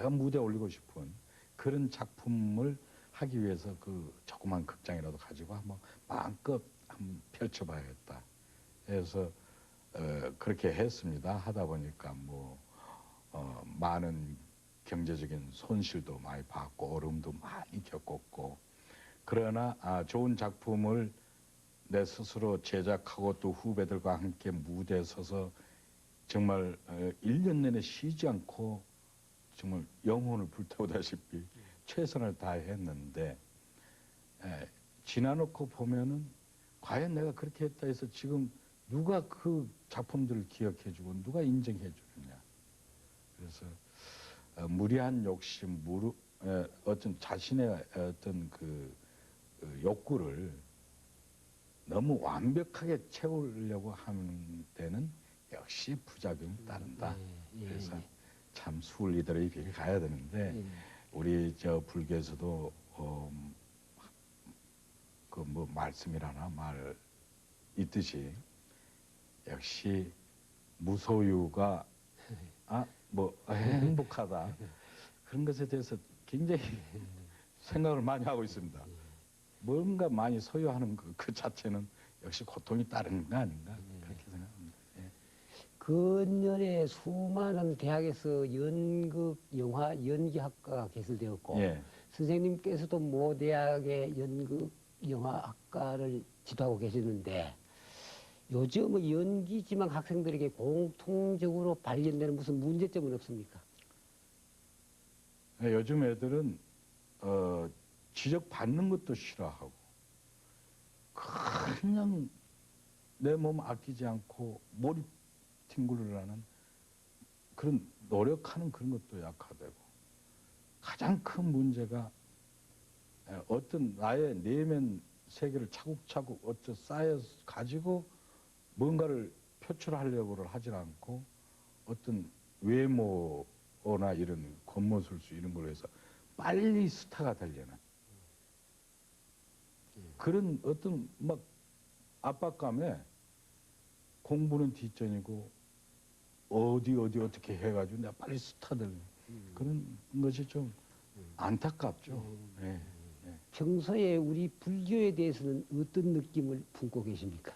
내가 무대에 올리고 싶은 그런 작품을 하기 위해서 그 조그만 극장이라도 가지고 한번 마음껏 한번 펼쳐봐야겠다. 그래서 어, 그렇게 했습니다. 하다 보니까 뭐 어, 많은 경제적인 손실도 많이 받고 어려움도 많이 겪었고 그러나 아, 좋은 작품을 내 스스로 제작하고 또 후배들과 함께 무대에 서서 정말 어, 1년 내내 쉬지 않고 정말 영혼을 불태우다시피 최선을 다했는데 에, 지나놓고 보면은 과연 내가 그렇게 했다 해서 지금 누가 그 작품들을 기억해주고 누가 인정해주느냐 그래서 어, 무리한 욕심, 무르, 에, 어떤 자신의 어떤 그 어, 욕구를 너무 완벽하게 채우려고 하는 데는 역시 부작용이 따른다. 예, 예, 그래서 예. 참 수을리들이 이렇게 가야 되는데 예. 우리 저 불교에서도 어, 그 뭐 말씀이라나 말 있듯이 역시 무소유가 아뭐 행복하다. 그런 것에 대해서 굉장히 생각을 많이 하고 있습니다. 뭔가 많이 소유하는 그, 그 자체는 역시 고통이 따르는 거 아닌가 그렇게 생각합니다. 예. 근년에 수많은 대학에서 연극, 영화, 연기학과가 개설되었고 예. 선생님께서도 모 대학의 연극, 영화학과를 지도하고 계시는데 요즘 은 연기 지망 학생들에게 공통적으로 발견되는 무슨 문제점은 없습니까? 예, 요즘 애들은 어, 지적받는 것도 싫어하고 그냥 내 몸 아끼지 않고 몰입 하는 그런 노력하는 그런 것도 약화되고 가장 큰 문제가 예, 어떤 나의 내면 세계를 차곡차곡 어쩌 쌓여 가지고 뭔가를 표출하려고를 하지 않고 어떤 외모나 이런 겉모술수 이런 걸로 해서 빨리 스타가 되려는 그런 어떤 막 압박감에 공부는 뒷전이고 어디 어디 어떻게 해가지고 내가 빨리 스타 되는 그런 것이 좀 안타깝죠. 예. 예. 평소에 우리 불교에 대해서는 어떤 느낌을 품고 계십니까?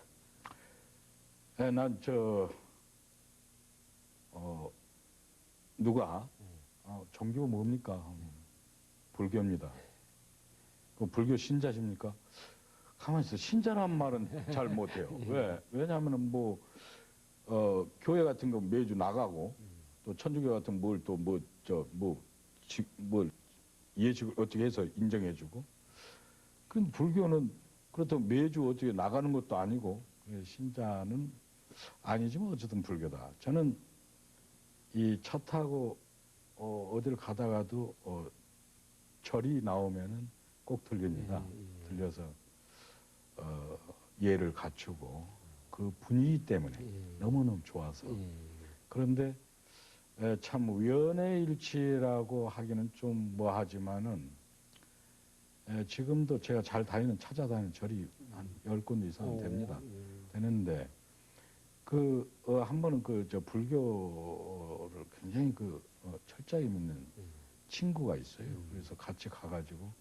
예, 난저 어, 누가 어, 종교가 뭡니까? 하면 불교입니다. 그 불교 신자십니까? 가만히 있어. 신자란 말은 잘 못해요. 왜? 왜냐하면 뭐 어, 교회 같은 거 매주 나가고 또 천주교 같은 뭘 또 뭐 저 뭐 뭘 예식을 어떻게 해서 인정해주고 그 불교는 그렇다고 매주 어떻게 나가는 것도 아니고 신자는 아니지만 어쨌든 불교다. 저는 이 차 타고 어, 어딜 가다가도 어, 절이 나오면은 꼭 들립니다. 들려서 어, 예를 갖추고 그 분위기 때문에 너무너무 좋아서 예. 그런데 에, 참 우연의 일치라고 하기는 좀 뭐하지만은 에, 지금도 제가 잘 다니는 찾아다니는 절이 한 열 군데 이상 됩니다. 되는데 그 어, 한 번은 그 저 불교를 굉장히 그 어, 철저히 믿는 친구가 있어요. 그래서 같이 가가지고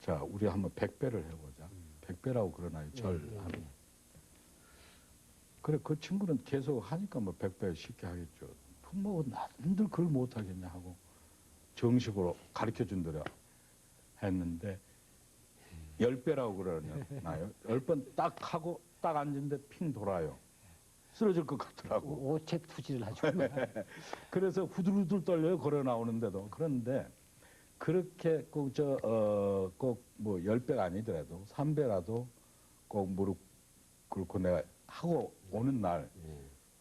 자 우리 한번 백배를 해보자. 백배라고 그러나요? 절 예, 예, 하는. 예. 그래 그 친구는 계속 하니까 뭐 백배 쉽게 하겠죠. 뭐 남들 그걸 못 하겠냐 하고 정식으로 가르쳐 준더라 했는데 열 배라고 그러나요? 열 번 딱 하고 딱 앉은데 핑 돌아요. 쓰러질 것 같더라고. 오- 오책 투지를 하죠. 그래서 후들후들 떨려요 걸어 나오는데도 그런데 그렇게 꼭 저 어 꼭 뭐 열 배가 아니더라도 삼 배라도 꼭 무릎 꿇고 내가 하고 오는 날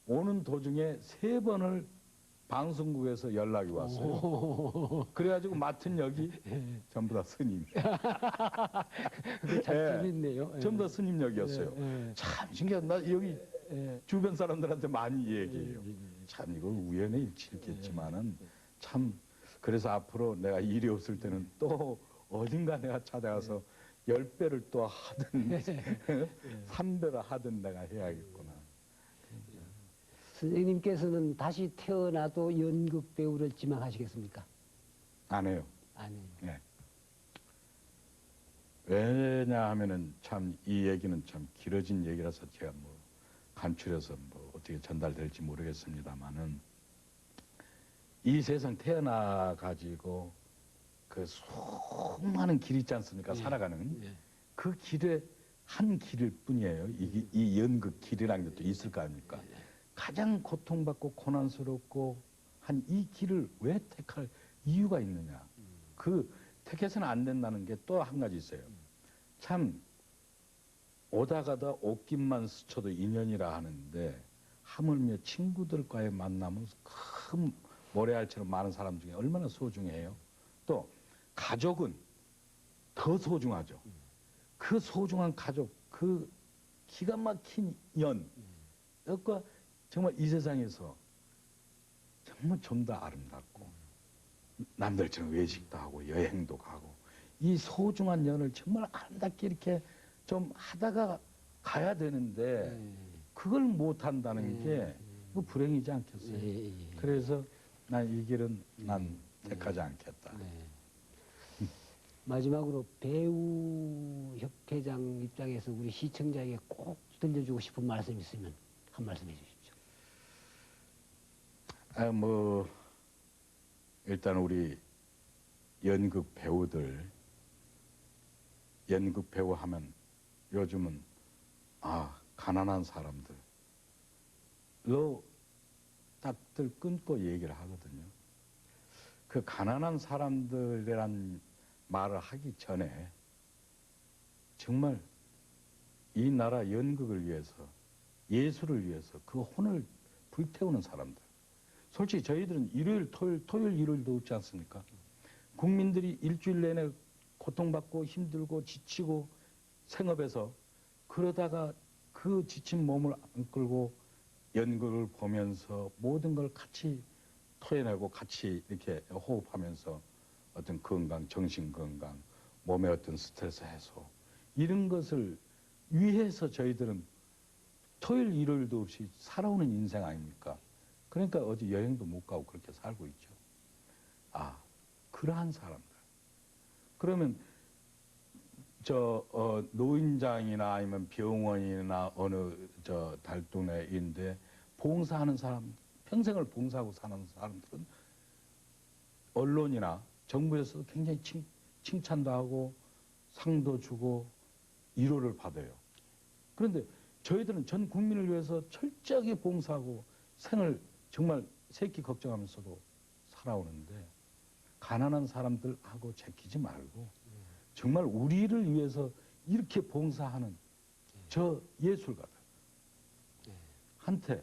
오는 도중에 세 번을 방송국에서 연락이 왔어요. 그래가지고 맡은 역이 전부 다 스님. 잘 예. 재밌네요. 예. 전부 다 스님 역이었어요. 예, 예. 참 신기하다. 나 여기 예. 주변 사람들한테 많이 얘기해요. 예, 예, 예. 참 이거 우연의 일치겠지만은 참 그래서 앞으로 내가 일이 없을 때는 또 어딘가 내가 찾아가서 열 배를 또 하든 삼 배를 하든 내가 해야겠구나. 선생님께서는 다시 태어나도 연극 배우를 지망하시겠습니까? 안 해요. 아니에요. 예. 왜냐하면은 참 이 얘기는 참 길어진 얘기라서 제가 뭐 간추려서 뭐 어떻게 전달될지 모르겠습니다만은 이 세상 태어나 가지고 그 수많은 길 있지 않습니까? 예. 살아가는 예. 그 길에 한 길일 뿐이에요. 이, 이 연극 길이라는 것도 있을 거 아닙니까? 가장 고통받고 고난스럽고 한 이 길을 왜 택할 이유가 있느냐? 그 택해서는 안 된다는 게 또 한 가지 있어요. 참 오다 가다 옷깃만 스쳐도 인연이라 하는데 하물며 친구들과의 만남은 큰 모래알처럼 많은 사람 중에 얼마나 소중해요. 또 가족은 더 소중하죠. 그 소중한 가족, 그 기가 막힌 연, 그과 정말 이 세상에서 정말 좀 더 아름답고 남들처럼 외식도 하고 여행도 가고 이 소중한 연을 정말 아름답게 이렇게 좀 하다가 가야 되는데 예. 그걸 못 한다는 예. 게그 불행이지 않겠어요. 예, 예. 그래서 난 이 길은 난 택하지 않겠다. 네. 마지막으로 배우 협회장 입장에서 우리 시청자에게 꼭 들려주고 싶은 말씀 있으면 한 말씀 해주십시오. 아, 뭐 일단 우리 연극 배우들 연극 배우 하면 요즘은 아 가난한 사람들로 딱들 끊고 얘기를 하거든요. 그 가난한 사람들이란 말을 하기 전에 정말 이 나라 연극을 위해서 예술을 위해서 그 혼을 불태우는 사람들. 솔직히 저희들은 일요일, 토요일, 토요일, 일요일도 없지 않습니까? 국민들이 일주일 내내 고통받고 힘들고 지치고 생업해서 그러다가 그 지친 몸을 안 끌고 연극을 보면서 모든 걸 같이 토해내고 같이 이렇게 호흡하면서 어떤 건강, 정신 건강, 몸의 어떤 스트레스 해소 이런 것을 위해서 저희들은 토요일, 일요일도 없이 살아오는 인생 아닙니까? 그러니까 어디 여행도 못 가고 그렇게 살고 있죠. 아, 그러한 사람들. 그러면 저 어, 노인장이나 아니면 병원이나 어느 저 달동네인데 봉사하는 사람, 평생을 봉사하고 사는 사람들은 언론이나 정부에서도 굉장히 칭, 칭찬도 하고 상도 주고 위로를 받아요. 그런데 저희들은 전 국민을 위해서 철저하게 봉사하고 생을 정말 새끼 걱정하면서도 살아오는데 가난한 사람들하고 제끼지 말고 정말 우리를 위해서 이렇게 봉사하는 저 예술가들 한테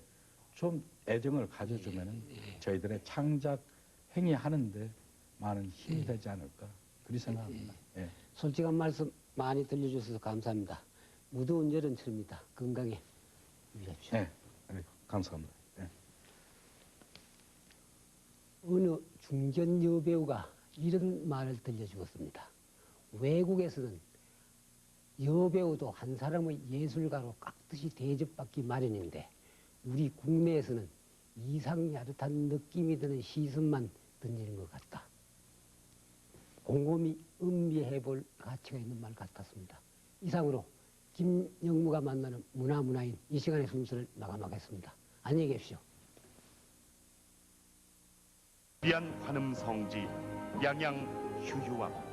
좀 애정을 가져주면은 저희들의 창작 행위하는데 많은 힘이 되지 않을까 그리 생각합니다. 예. 솔직한 말씀 많이 들려주셔서 감사합니다. 무더운 여름철입니다. 건강에 유의하십시오. 예. 네, 감사합니다. 예. 어느 중견 여배우가 이런 말을 들려주었습니다. 외국에서는 여배우도 한 사람의 예술가로 깍듯이 대접받기 마련인데 우리 국내에서는 이상야릇한 느낌이 드는 시선만 던지는 것 같다. 곰곰이 음미해 볼 가치가 있는 말 같았습니다. 이상으로 김영무가 만나는 문화문화인 이 시간의 순서를 마감하겠습니다. 안녕히 계십시오. 위안 관음 성지 양양 휴유왕